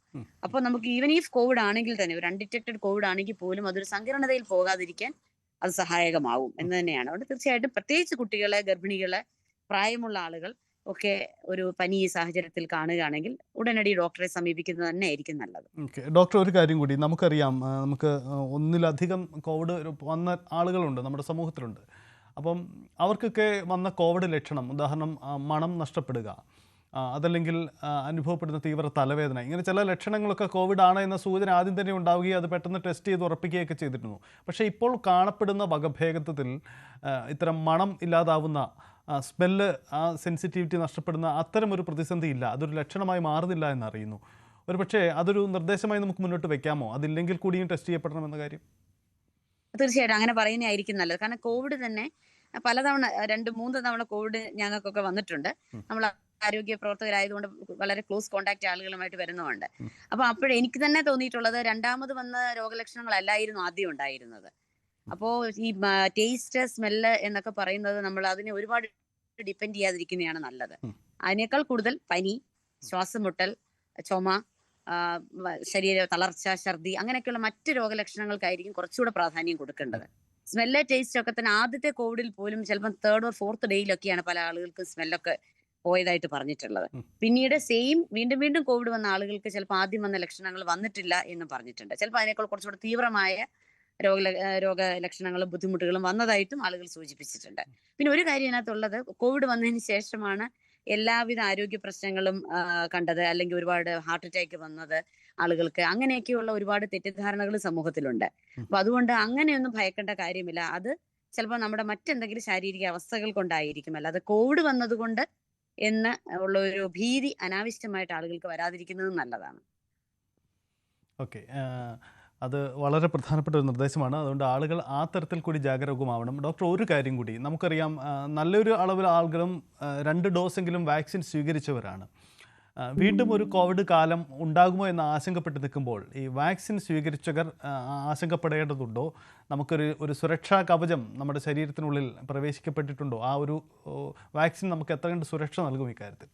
അപ്പോൾ അപ്പൊ നമുക്ക് ഈവൻ ഈ കോവിഡ് ആണെങ്കിൽ തന്നെ ഒരു അൺഡിറ്റക്റ്റഡ് കോവിഡ് ആണെങ്കിൽ പോലും അതൊരു സങ്കീർണതയിൽ പോകാതിരിക്കാൻ അത് സഹായകമാവും എന്ന് തന്നെയാണ്. അതുകൊണ്ട് തീർച്ചയായിട്ടും പ്രത്യേകിച്ച് കുട്ടികളെ ഗർഭിണികളെ പ്രായമുള്ള ആളുകൾ ഒക്കെ ഒരു പനി ഈ സാഹചര്യത്തിൽ കാണുകയാണെങ്കിൽ ഉടനടി ഡോക്ടറെ സമീപിക്കുന്നത് തന്നെ ആയിരിക്കും നല്ലത് ഡോക്ടർ ഒരു കാര്യം കൂടി നമുക്കറിയാം. നമുക്ക് ഒന്നിലധികം കോവിഡ് വന്ന ആളുകളുണ്ട് നമ്മുടെ സമൂഹത്തിലുണ്ട്. അപ്പം അവർക്കൊക്കെ വന്ന കോവിഡ് ലക്ഷണം ഉദാഹരണം മണം നഷ്ടപ്പെടുക അതല്ലെങ്കിൽ അനുഭവപ്പെടുന്ന തീവ്ര തലവേദന ഇങ്ങനെ ചില ലക്ഷണങ്ങളൊക്കെ കോവിഡ് ആണ് എന്ന സൂചന ആദ്യം തന്നെ ഉണ്ടാവുകയും അത് പെട്ടെന്ന് ടെസ്റ്റ് ചെയ്ത് ഉറപ്പിക്കുകയൊക്കെ ചെയ്തിരുന്നു. പക്ഷേ ഇപ്പോൾ കാണപ്പെടുന്ന വകഭേദത്തിൽ ഇത്തരം മണം ഇല്ലാതാവുന്ന സ്മെല്ല് ആ സെൻസിറ്റിവിറ്റി നഷ്ടപ്പെടുന്ന അത്തരം ഒരു പ്രതിസന്ധി ഇല്ല. അതൊരു ലക്ഷണമായി മാറുന്നില്ല എന്നറിയുന്നു. ഒരു പക്ഷേ അതൊരു നിർദ്ദേശമായി നമുക്ക് മുന്നോട്ട് വെക്കാമോ? അതില്ലെങ്കിൽ കൂടിയും ടെസ്റ്റ് ചെയ്യപ്പെടണമെന്ന കാര്യം? തീർച്ചയായിട്ടും അങ്ങനെ പറയുന്നതായിരിക്കും നല്ലത്. കാരണം കോവിഡ് തന്നെ പലതവണ രണ്ട് മൂന്ന് തവണ കോവിഡ് ഞങ്ങൾക്കൊക്കെ വന്നിട്ടുണ്ട്. നമ്മൾ ആരോഗ്യ പ്രവർത്തകരായതുകൊണ്ട് വളരെ ക്ലോസ് കോണ്ടാക്ട് ആളുകളുമായിട്ട് വരുന്നുമുണ്ട് അപ്പൊ അപ്പോഴേ എനിക്ക് തന്നെ തോന്നിയിട്ടുള്ളത് രണ്ടാമത് വന്ന രോഗലക്ഷണങ്ങളല്ലായിരുന്നു ആദ്യം ഉണ്ടായിരുന്നത്. അപ്പോ ഈ ടേസ്റ്റ് സ്മെല്ല് എന്നൊക്കെ പറയുന്നത് നമ്മൾ അതിനെ ഒരുപാട് ഡിപ്പെൻഡ് ചെയ്യാതിരിക്കുന്നതാണ് നല്ലത്. അതിനേക്കാൾ കൂടുതൽ പനി ശ്വാസം മുട്ടൽ ചുമ ശരീര തളർച്ച ഛർദി അങ്ങനെയൊക്കെയുള്ള മറ്റ് രോഗലക്ഷണങ്ങൾക്കായിരിക്കും കുറച്ചുകൂടെ പ്രാധാന്യം കൊടുക്കേണ്ടത്. സ്മെല്ല് ടേസ്റ്റ് ഒക്കെ തന്നെ ആദ്യത്തെ കോവിഡിൽ പോലും ചിലപ്പോൾ തേർഡ് ഓർ ഫോർത്ത് ഡേയിലൊക്കെയാണ് പല ആളുകൾക്കും സ്മെല്ലൊക്കെ പോയതായിട്ട് പറഞ്ഞിട്ടുള്ളത്. പിന്നീട് സെയിം വീണ്ടും വീണ്ടും കോവിഡ് വന്ന ആളുകൾക്ക് ചിലപ്പോൾ ആദ്യം വന്ന ലക്ഷണങ്ങൾ വന്നിട്ടില്ല എന്ന് പറഞ്ഞിട്ടുണ്ട്. ചിലപ്പോൾ അതിനേക്കാൾ കുറച്ചുകൂടെ തീവ്രമായ രോഗ രോഗലക്ഷണങ്ങളും ബുദ്ധിമുട്ടുകളും വന്നതായിട്ടും ആളുകൾ സൂചിപ്പിച്ചിട്ടുണ്ട്. പിന്നെ ഒരു കാര്യം ഇതിനകത്തുള്ളത് കോവിഡ് വന്നതിന് ശേഷമാണ് എല്ലാവിധ ആരോഗ്യ പ്രശ്നങ്ങളും കണ്ടത്. അല്ലെങ്കിൽ ഒരുപാട് ഹാർട്ട് അറ്റാക്ക് വന്നത് ആളുകൾക്ക്. അങ്ങനെയൊക്കെയുള്ള ഒരുപാട് തെറ്റിദ്ധാരണകൾ സമൂഹത്തിലുണ്ട്. അപ്പൊ അതുകൊണ്ട് അങ്ങനെയൊന്നും ഭയക്കേണ്ട കാര്യമില്ല. അത് ചിലപ്പോൾ നമ്മുടെ മറ്റെന്തെങ്കിലും ശാരീരിക അവസ്ഥകൾ കൊണ്ടായിരിക്കും. അല്ല അല്ലാതെ കോവിഡ് വന്നതുകൊണ്ട് എന്ന് ഉള്ള ഒരു ഭീതി അനാവശ്യമായിട്ട് ആളുകൾക്ക് വരാതിരിക്കുന്നത് നല്ലതാണ്. ഓക്കെ. അത് വളരെ പ്രധാനപ്പെട്ട ഒരു നിർദ്ദേശമാണ്. അതുകൊണ്ട് ആളുകൾ ആ തരത്തിൽ കൂടി ജാഗരൂകമാവണം. ഡോക്ടർ ഒരു കാര്യം കൂടി. നമുക്കറിയാം നല്ലൊരു അളവിൽ ആളുകളും രണ്ട് ഡോസെങ്കിലും വാക്സിൻ സ്വീകരിച്ചവരാണ്. വീണ്ടും ഒരു കോവിഡ് കാലം ഉണ്ടാകുമോ എന്ന് ആശങ്കപ്പെട്ട് നിൽക്കുമ്പോൾ ഈ വാക്സിൻ സ്വീകരിച്ചവർ ആശങ്കപ്പെടേണ്ടതുണ്ടോ? നമുക്കൊരു ഒരു സുരക്ഷാ കവചം നമ്മുടെ ശരീരത്തിനുള്ളിൽ പ്രവേശിക്കപ്പെട്ടിട്ടുണ്ടോ? ആ ഒരു വാക്സിൻ നമുക്ക് എത്ര കണ്ട് സുരക്ഷ നൽകും ഇക്കാര്യത്തിൽ?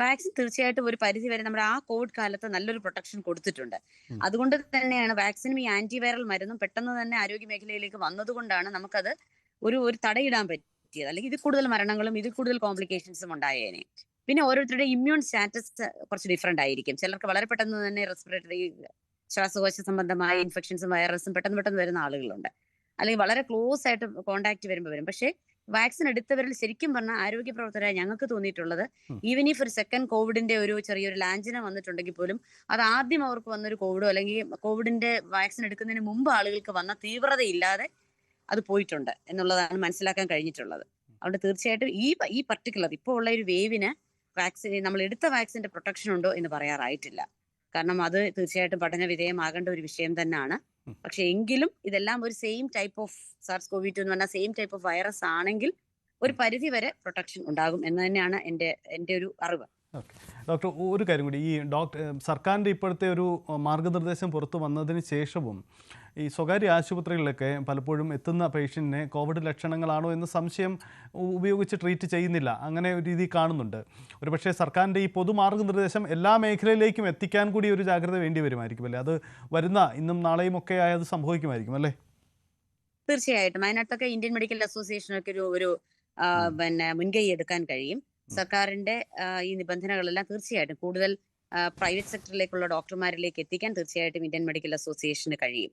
വാക്സിൻ തീർച്ചയായിട്ടും ഒരു പരിധി വരെ നമ്മുടെ ആ കോവിഡ് കാലത്ത് നല്ലൊരു പ്രൊട്ടക്ഷൻ കൊടുത്തിട്ടുണ്ട്. അതുകൊണ്ട് തന്നെയാണ് വാക്സിനും ഈ ആന്റിവൈറൽ മരുന്നും പെട്ടെന്ന് തന്നെ ആരോഗ്യ മേഖലയിലേക്ക് വന്നതുകൊണ്ടാണ് നമുക്കത് ഒരു ഒരു തടയിടാൻ പറ്റിയത്. അല്ലെങ്കിൽ ഇതിൽ കൂടുതൽ മരണങ്ങളും ഇതിൽ കൂടുതൽ കോംപ്ലിക്കേഷൻസും ഉണ്ടായേനെ. പിന്നെ ഓരോരുത്തരുടെ ഇമ്മ്യൂൺ സ്റ്റാറ്റസ് കുറച്ച് ഡിഫറെന്റ് ആയിരിക്കും. ചിലർക്ക് വളരെ പെട്ടെന്ന് തന്നെ റെസ്പിറേറ്ററി ശ്വാസകോശ സംബന്ധമായ ഇൻഫെക്ഷൻസും വൈറസും പെട്ടെന്ന് പെട്ടെന്ന് വരുന്ന ആളുകളുണ്ട്. അല്ലെങ്കിൽ വളരെ ക്ലോസ് ആയിട്ട് കോണ്ടാക്ട് വരുമ്പോൾ വരും. പക്ഷേ വാക്സിൻ എടുത്തവരിൽ ശരിക്കും പറഞ്ഞാൽ ആരോഗ്യ പ്രവർത്തകരായ ഞങ്ങൾക്ക് തോന്നിയിട്ടുള്ളത്. ഈവൻ ഇഫ് ഒരു സെക്കൻഡ് കോവിഡിന്റെ ഒരു ചെറിയൊരു ലാഞ്ചനം വന്നിട്ടുണ്ടെങ്കിൽ പോലും അത് ആദ്യം അവർക്ക് വന്നൊരു കോവിഡോ അല്ലെങ്കിൽ കോവിഡിന്റെ വാക്സിൻ എടുക്കുന്നതിന് മുമ്പ് ആളുകൾക്ക് വന്ന തീവ്രതയില്ലാതെ അത് പോയിട്ടുണ്ട് എന്നുള്ളതാണ് മനസ്സിലാക്കാൻ കഴിഞ്ഞിട്ടുള്ളത്. അതുകൊണ്ട് തീർച്ചയായിട്ടും ഈ ഈ പർട്ടിക്കുലർ ഇപ്പോൾ ഉള്ള ഒരു വേവിന് വാക്സിൻ നമ്മൾ എടുത്ത വാക്സിന്റെ പ്രൊട്ടക്ഷൻ ഉണ്ടോ എന്ന് പറയാറായിട്ടില്ല. കാരണം അത് തീർച്ചയായിട്ടും പഠന വിധേയമാകേണ്ട ഒരു വിഷയം തന്നെയാണ്. പക്ഷെ എങ്കിലും ഇതെല്ലാം ഒരു same type of SARS COVID two എന്ന് പറഞ്ഞാൽ സെയിം ടൈപ്പ് ഓഫ് വൈറസ് ആണെങ്കിൽ ഒരു പരിധി വരെ പ്രൊട്ടക്ഷൻ ഉണ്ടാകും എന്ന് തന്നെയാണ് എന്റെ എന്റെ ഒരു അറിവ്. ഡോക്ടർ ഒരു കാര്യം കൂടി. ഈ ഡോക്ടർ സർക്കാരിന്റെ ഇപ്പോഴത്തെ ഒരു മാർഗനിർദ്ദേശം പുറത്തു വന്നതിന് ശേഷവും ഈ സ്വകാര്യ ആശുപത്രികളിലൊക്കെ പലപ്പോഴും എത്തുന്ന പേഷ്യന്റിനെ കോവിഡ് ലക്ഷണങ്ങളാണോ എന്ന് സംശയം ഉപയോഗിച്ച് ട്രീറ്റ് ചെയ്യുന്നില്ല. അങ്ങനെ ഒരു രീതി കാണുന്നുണ്ട്. ഒരു പക്ഷേ സർക്കാരിന്റെ ഈ പൊതു മാർഗനിർദ്ദേശം എല്ലാ മേഖലയിലേക്കും എത്തിക്കാൻ കൂടി ഒരു ജാഗ്രത വേണ്ടി വരുമായിരിക്കും അല്ലേ? അത് വരുന്ന ഇന്നും നാളെയും ഒക്കെ ആയത് സംഭവിക്കുമായിരിക്കും അല്ലേ? തീർച്ചയായിട്ടും. അതിനകത്തൊക്കെ ഇന്ത്യൻ മെഡിക്കൽ അസോസിയേഷനൊക്കെ ഒരു ഒരു പിന്നെ മുൻകൈ എടുക്കാൻ കഴിയും. സർക്കാരിന്റെ ഈ നിബന്ധനകളെല്ലാം തീർച്ചയായിട്ടും കൂടുതൽ പ്രൈവറ്റ് സെക്ടറിലേക്കുള്ള ഡോക്ടർമാരിലേക്ക് എത്തിക്കാൻ തീർച്ചയായിട്ടും ഇന്ത്യൻ മെഡിക്കൽ അസോസിയേഷന് കഴിയും.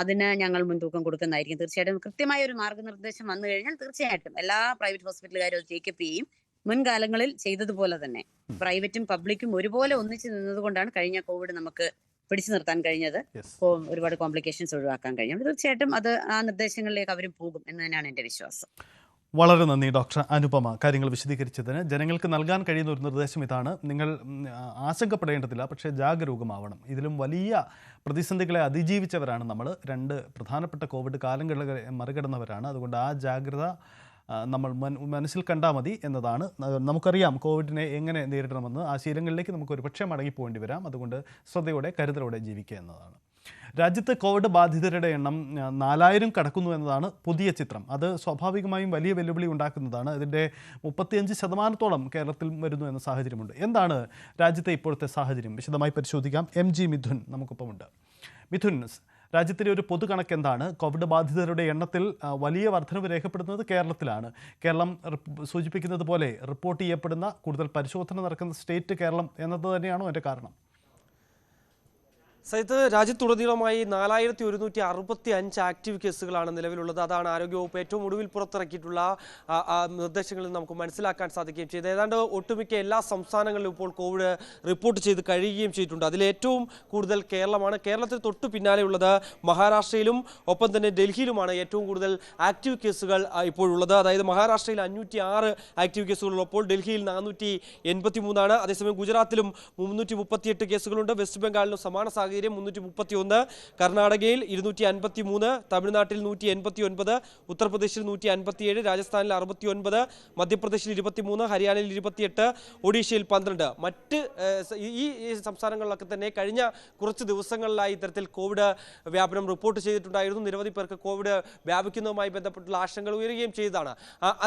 അതിന് ഞങ്ങൾ മുൻതൂക്കം കൊടുക്കുന്നതായിരിക്കും. തീർച്ചയായിട്ടും കൃത്യമായ ഒരു മാർഗനിർദ്ദേശം വന്നു കഴിഞ്ഞാൽ തീർച്ചയായിട്ടും എല്ലാ പ്രൈവറ്റ് ഹോസ്പിറ്റലുകാരും അത് ടേക്കപ്പ് ചെയ്യും. മുൻകാലങ്ങളിൽ ചെയ്തതുപോലെ തന്നെ പ്രൈവറ്റും പബ്ലിക്കും ഒരുപോലെ ഒന്നിച്ച് നിന്നതുകൊണ്ടാണ് കഴിഞ്ഞ കോവിഡ് നമുക്ക് പിടിച്ചു നിർത്താൻ കഴിഞ്ഞത്. ഒരുപാട് കോംപ്ലിക്കേഷൻസ് ഒഴിവാക്കാൻ കഴിഞ്ഞു തീർച്ചയായിട്ടും അത് ആ നിർദ്ദേശങ്ങളിലേക്ക് അവരും പോകും എന്ന് തന്നെയാണ് എന്റെ വിശ്വാസം. വളരെ നന്ദി ഡോക്ടർ അനുപമ. കാര്യങ്ങൾ വിശദീകരിച്ചതിന് ജനങ്ങൾക്ക് നൽകാൻ കഴിയുന്ന ഒരു നിർദ്ദേശം ഇതാണ്. നിങ്ങൾ ആശങ്കപ്പെടേണ്ടതില്ല പക്ഷേ ജാഗരൂകമാവണം. ഇതിലും വലിയ പ്രതിസന്ധികളെ അതിജീവിച്ചവരാണ് നമ്മൾ. രണ്ട് പ്രധാനപ്പെട്ട കോവിഡ് കാലങ്ങളെ മറികടന്നവരാണ്. അതുകൊണ്ട് ആ ജാഗ്രത നമ്മൾ മനസ്സിൽ കണ്ടാൽ മതി എന്നതാണ്. നമുക്കറിയാം കോവിഡിനെ എങ്ങനെ നേരിടണമെന്ന്. ആ ശീലങ്ങളിലേക്ക് നമുക്ക് ഒരു പക്ഷേ മടങ്ങിപ്പോകേണ്ടി വരാം. അതുകൊണ്ട് ശ്രദ്ധയോടെ കരുതലോടെ ജീവിക്കുക എന്നതാണ്. രാജ്യത്ത് കോവിഡ് ബാധിതരുടെ എണ്ണം നാലായിരം കടക്കുന്നു എന്നതാണ് പുതിയ ചിത്രം. അത് സ്വാഭാവികമായും വലിയ വെല്ലുവിളി ഉണ്ടാക്കുന്നതാണ്. ഇതിന്റെ മുപ്പത്തിയഞ്ച് ശതമാനത്തോളം കേരളത്തിൽ വരുന്നു എന്ന സാഹചര്യമുണ്ട്. എന്താണ് രാജ്യത്തെ ഇപ്പോഴത്തെ സാഹചര്യം? വിശദമായി പരിശോധിക്കാം. എം ജി മിഥുൻ നമുക്കൊപ്പമുണ്ട്. മിഥുൻ രാജ്യത്തിലെ ഒരു പൊതു കണക്ക് എന്താണ്? കോവിഡ് ബാധിതരുടെ എണ്ണത്തിൽ വലിയ വർധനവ് രേഖപ്പെടുന്നത് കേരളത്തിലാണ്. കേരളം സൂചിപ്പിക്കുന്നത് പോലെ റിപ്പോർട്ട് ചെയ്യപ്പെടുന്ന കൂടുതൽ പരിശോധന നടക്കുന്ന സ്റ്റേറ്റ് കേരളം എന്നത് തന്നെയാണോ കാരണം? സൈത്ത് രാജ്യത്തുടനീളമായി നാലായിരത്തി ഒരുന്നൂറ്റി അറുപത്തി അഞ്ച് ആക്റ്റീവ് കേസുകളാണ് നിലവിലുള്ളത്. അതാണ് ആരോഗ്യവകുപ്പ് ഏറ്റവും ഒടുവിൽ പുറത്തിറക്കിയിട്ടുള്ള നിർദ്ദേശങ്ങളിൽ നമുക്ക് മനസ്സിലാക്കാൻ സാധിക്കുകയും ചെയ്തു ഏതാണ്ട് ഒട്ടുമിക്ക എല്ലാ സംസ്ഥാനങ്ങളിലും ഇപ്പോൾ കോവിഡ് റിപ്പോർട്ട് ചെയ്ത് കഴിയുകയും ചെയ്തിട്ടുണ്ട്. അതിൽ ഏറ്റവും കൂടുതൽ കേരളമാണ്. കേരളത്തിൽ തൊട്ടു പിന്നാലെയുള്ളത് മഹാരാഷ്ട്രയിലും ഒപ്പം തന്നെ ഡൽഹിയിലുമാണ് ഏറ്റവും കൂടുതൽ ആക്റ്റീവ് കേസുകൾ ഇപ്പോഴുള്ളത്. അതായത് മഹാരാഷ്ട്രയിൽ അഞ്ഞൂറ്റി ആറ് ആക്റ്റീവ് കേസുകളുള്ളപ്പോൾ ഡൽഹിയിൽ നാനൂറ്റി എൺപത്തി മൂന്നാണ് അതേസമയം ഗുജറാത്തിലും മുന്നൂറ്റി മുപ്പത്തിയെട്ട് കേസുകളുണ്ട്. വെസ്റ്റ് ബംഗാളിലും സമാന സാഹചര്യം സാഹചര്യം മുന്നൂറ്റി മുപ്പത്തി ഒന്ന് കർണാടകയിൽ ഇരുന്നൂറ്റി അൻപത്തി മൂന്ന് തമിഴ്നാട്ടിൽ നൂറ്റി എൺപത്തി ഒൻപത് ഉത്തർപ്രദേശിൽ നൂറ്റി അൻപത്തിയേഴ് രാജസ്ഥാനിൽ അറുപത്തി ഒൻപത് മധ്യപ്രദേശിൽ ഇരുപത്തിമൂന്ന് ഹരിയാനയിൽ ഇരുപത്തിയെട്ട് ഒഡീഷയിൽ പന്ത്രണ്ട്. മറ്റ് ഈ സംസ്ഥാനങ്ങളിലൊക്കെ തന്നെ കഴിഞ്ഞ കുറച്ച് ദിവസങ്ങളിലായി ഇത്തരത്തിൽ കോവിഡ് വ്യാപനം റിപ്പോർട്ട് ചെയ്തിട്ടുണ്ടായിരുന്നു. നിരവധി പേർക്ക് കോവിഡ് വ്യാപിക്കുന്നതുമായി ബന്ധപ്പെട്ടുള്ള ആശങ്കകൾ ഉയരുകയും ചെയ്തതാണ്.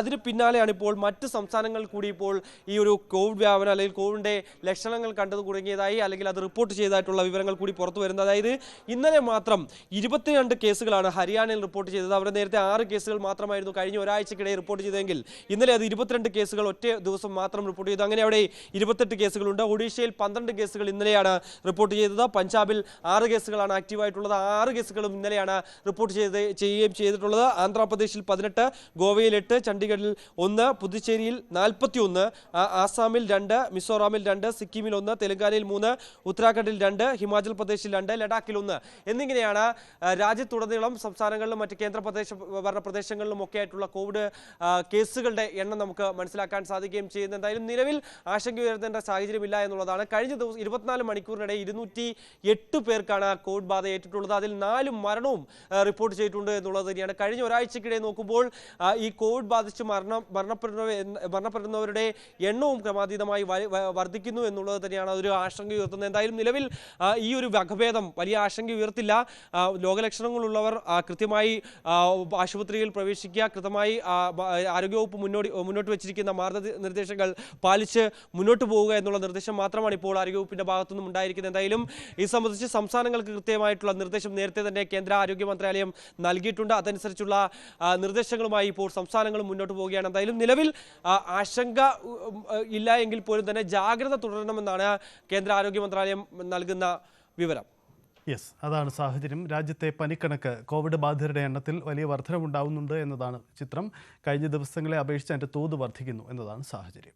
അതിന് പിന്നാലെയാണ് ഇപ്പോൾ മറ്റ് സംസ്ഥാനങ്ങൾ കൂടി ഇപ്പോൾ ഈ ഒരു കോവിഡ് വ്യാപനം അല്ലെങ്കിൽ കോവിഡിന്റെ ലക്ഷണങ്ങൾ കണ്ടത് തുടങ്ങിയതായി അല്ലെങ്കിൽ അത് റിപ്പോർട്ട് ചെയ്തതായിട്ടുള്ള വിവരങ്ങൾ കൂടി പുറത്തു വരുന്നത്. അതായത് ഇന്നലെ മാത്രം ഇരുപത്തിരണ്ട് കേസുകളാണ് ഹരിയാനയിൽ റിപ്പോർട്ട് ചെയ്തത്. അവിടെ നേരത്തെ ആറ് കേസുകൾ മാത്രമായിരുന്നു കഴിഞ്ഞ ഒരാഴ്ചക്കിടെ റിപ്പോർട്ട് ചെയ്തെങ്കിൽ ഇന്നലെ അത് ഇരുപത്തിരണ്ട് കേസുകൾ ഒറ്റ ദിവസം മാത്രം റിപ്പോർട്ട് ചെയ്തു. അങ്ങനെ അവിടെ ഇരുപത്തെട്ട് കേസുകളുണ്ട്. ഒഡീഷയിൽ പന്ത്രണ്ട് കേസുകൾ ഇന്നലെയാണ് റിപ്പോർട്ട് ചെയ്തത്. പഞ്ചാബിൽ ആറ് കേസുകളാണ് ആക്റ്റീവായിട്ടുള്ളത്. ആറ് കേസുകളും ഇന്നലെയാണ് റിപ്പോർട്ട് ചെയ്ത് ചെയ്യുകയും ചെയ്തിട്ടുള്ളത്. ആന്ധ്രാപ്രദേശിൽ പതിനെട്ട് ഗോവയിൽ എട്ട് ചണ്ഡീഗഡിൽ ഒന്ന് പുതുച്ചേരിയിൽ നാൽപ്പത്തി ഒന്ന് ആസാമിൽ രണ്ട് മിസോറാമിൽ രണ്ട് സിക്കിമിൽ ഒന്ന് തെലങ്കാനയിൽ മൂന്ന് ഉത്തരാഖണ്ഡിൽ രണ്ട് ഹിമാചൽ പ്രദേശിൽ രണ്ട് ലഡാക്കിൽ ഒന്ന്. എന്നിങ്ങനെയാണ് രാജ്യത്തുടനീളം സംസ്ഥാനങ്ങളിലും മറ്റ് കേന്ദ്ര പ്രദേശ ഭരണ പ്രദേശങ്ങളിലും ഒക്കെ ആയിട്ടുള്ള കോവിഡ് കേസുകളുടെ എണ്ണം നമുക്ക് മനസ്സിലാക്കാൻ സാധിക്കുകയും ചെയ്യുന്നത് എന്തായാലും നിലവിൽ ആശങ്ക ഉയർത്തേണ്ട സാഹചര്യമില്ല എന്നുള്ളതാണ്. കഴിഞ്ഞ ദിവസം ഇരുപത്തിനാല് മണിക്കൂറിനിടെ ഇരുന്നൂറ്റി എട്ട് പേർക്കാണ് കോവിഡ് ബാധ ഏറ്റിട്ടുള്ളത്. അതിൽ നാല് മരണവും റിപ്പോർട്ട് ചെയ്തിട്ടുണ്ട് എന്നുള്ളത് തന്നെയാണ്. കഴിഞ്ഞ ഒരാഴ്ചക്കിടെ നോക്കുമ്പോൾ ഈ കോവിഡ് ബാധിച്ച് മരണം മരണപ്പെടുന്നവ മരണപ്പെടുന്നവരുടെ എണ്ണവും ക്രമാതീതമായി വർദ്ധിക്കുന്നു എന്നുള്ളത് തന്നെയാണ് അതൊരു ആശങ്ക ഉയർത്തുന്നത്. എന്തായാലും നിലവിൽ ഈ ഒരു വകഭേദം വലിയ ആശങ്ക ഉയർത്തില്ല. രോഗലക്ഷണങ്ങളുള്ളവർ കൃത്യമായി ആശുപത്രിയിൽ പ്രവേശിക്കുക കൃത്യമായി ആരോഗ്യവകുപ്പ് മുന്നോട്ട് മുന്നോട്ട് വെച്ചിരിക്കുന്ന മാർഗനിർദ്ദേശങ്ങൾ പാലിച്ച് മുന്നോട്ട് പോവുക എന്നുള്ള നിർദ്ദേശം മാത്രമാണ് ഇപ്പോൾ ആരോഗ്യവകുപ്പിന്റെ ഭാഗത്തുനിന്നും ഉണ്ടായിരിക്കുന്നത്. എന്തായാലും ഇത് സംബന്ധിച്ച് സംസ്ഥാനങ്ങൾക്ക് കൃത്യമായിട്ടുള്ള നിർദ്ദേശം നേരത്തെ തന്നെ കേന്ദ്ര ആരോഗ്യ മന്ത്രാലയം നൽകിയിട്ടുണ്ട്. അതനുസരിച്ചുള്ള നിർദ്ദേശങ്ങളുമായി ഇപ്പോൾ സംസ്ഥാനങ്ങൾ മുന്നോട്ട് പോവുകയാണ്. എന്തായാലും നിലവിൽ ആശങ്ക ഇല്ല എങ്കിൽ പോലും തന്നെ ജാഗ്രത തുടരണമെന്നാണ് കേന്ദ്ര ആരോഗ്യ മന്ത്രാലയം നൽകുന്ന വിവരം. യെസ് അതാണ് സാഹചര്യം. രാജ്യത്തെ പനിക്കണക്ക് കോവിഡ് ബാധിതരുടെ എണ്ണത്തിൽ വലിയ വർധനവുണ്ടാവുന്നുണ്ട് എന്നതാണ് ചിത്രം. കഴിഞ്ഞ ദിവസങ്ങളെ അപേക്ഷിച്ച് അതിന്റെ തോത് വർദ്ധിക്കുന്നു എന്നതാണ് സാഹചര്യം.